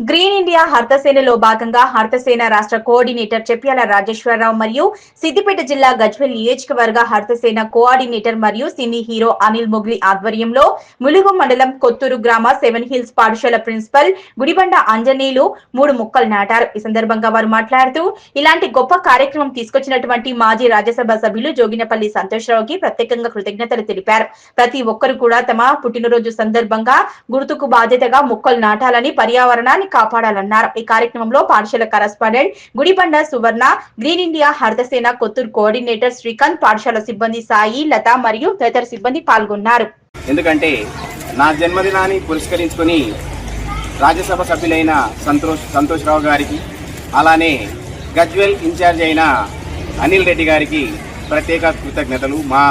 Green India హర్తసేనలో భాగంగా హర్తసేన రాష్ట్ర coordinator చెప్పాల రాజేశ్వరరావు మరియు సిద్దిపేట జిల్లా గజ్వెల్ నియోజకవర్గ హర్తసేన కోఆర్డినేటర్ మరియు సినీ హీరో అనిల్ మొగ్లీ ఆధ్వర్యంలో ములుగు మండలం కొత్తూరు గ్రామ సెవెన్ హిల్స్ పాఠశాల ప్రిన్సిపల్ గుడిబండ ఆంజనేయులు మూడు మొక్కలు నాటారు. ఈ సందర్భంగా వారు మాట్లాడుతూ ఇలాంటి గొప్ప కార్యక్రమం తీసుకొచ్చినటువంటి మాజీ రాజ్యసభ సభ్యులు జోగినపల్లి సంతోష్రావుకి ప్రత్యేకంగా కృతజ్ఞతలు తెలిపారు. ప్రతి ఒక్కరు కూడా తమ పుట్టినరోజు సందర్భంగా గుర్తుకు బాధ్యతగా మొక్కలు నాటాలని పర్యావరణాన్ని కాపాడాలన్నారు. ఈ కార్యక్రమంలో పాఠశాల correspondent Gudibanda Suvarna green India Harithasena Kothur coordinator Srikanth పాఠశాల సిబ్బంది సాయి లత మరియు తదితర సిబ్బంది పాల్గొన్నారు. ఎందుకంటే నా జన్మదినాన్ని పురస్కరించుకొని రాజ్యసభ సభ్యులైన సంతోష్ సంతోష్రావు గారికి అలానే గజ్వెల్ ఇన్ఛార్జ్ అయిన అనిల్ రెడ్డి గారికి ప్రత్యేక కృతజ్ఞతలు. మా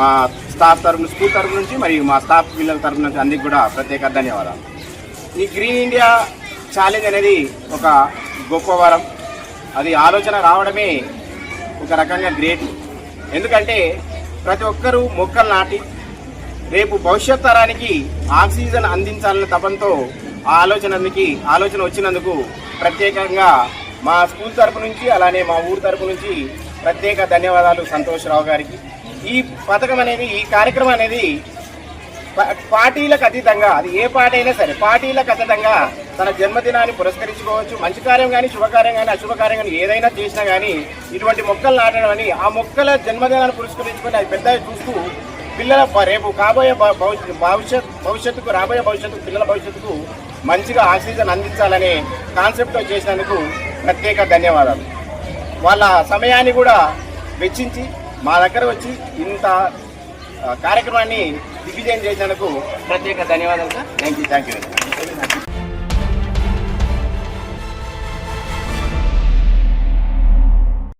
మా స్టాఫ్ తరఫున స్కూల్ తరఫు నుంచి మరియు మా స్టాఫ్ పిల్లల తరఫు నుంచి అందరికీ కూడా ప్రత్యేక ధన్యవాదాలు. ఈ గ్రీన్ ఇండియా ఛాలెంజ్ అనేది ఒక గొప్ప వరం. అది ఆలోచన రావడమే ఒక రకంగా గ్రేట్ ఎందుకంటే ప్రతి ఒక్కరూ మొక్కలు నాటి రేపు భవిష్యత్ తరానికి ఆక్సిజన్ అందించాలనే తపంతో ఆ ఆలోచనకి ఆలోచన వచ్చినందుకు ప్రత్యేకంగా మా స్కూల్ తరపు నుంచి అలానే మా ఊరు తరపు నుంచి ప్రత్యేక ధన్యవాదాలు సంతోష్ రావు గారికి. ఈ పథకం అనేది ఈ కార్యక్రమం అనేది పార్టీలకు అతీతంగా అది ఏ పార్టీ అయినా సరే పార్టీలకు అతీతంగా తన జన్మదినాన్ని పురస్కరించుకోవచ్చు. మంచి కార్యం కానీ శుభకార్యం కానీ అశుభకార్యం కానీ ఏదైనా చేసినా కానీ ఇటువంటి మొక్కలు నాటడం అని ఆ మొక్కల జన్మదినాన్ని పురస్కరించుకొని అది పెద్దగా చూస్తూ పిల్లల రేపు కాబోయే భవిష్యత్ భవిష్యత్తుకు రాబోయే భవిష్యత్తుకు పిల్లల భవిష్యత్తుకు మంచిగా ఆక్సిజన్ అందించాలనే కాన్సెప్ట్తో చేసినందుకు ప్రత్యేక ధన్యవాదాలు. వాళ్ళ సమయాన్ని కూడా వెచ్చించి మా దగ్గర వచ్చి ఇంత కార్యక్రమాన్ని దిగ్విజయం చేసినందుకు ప్రత్యేక ధన్యవాదాలు sir thank you thank you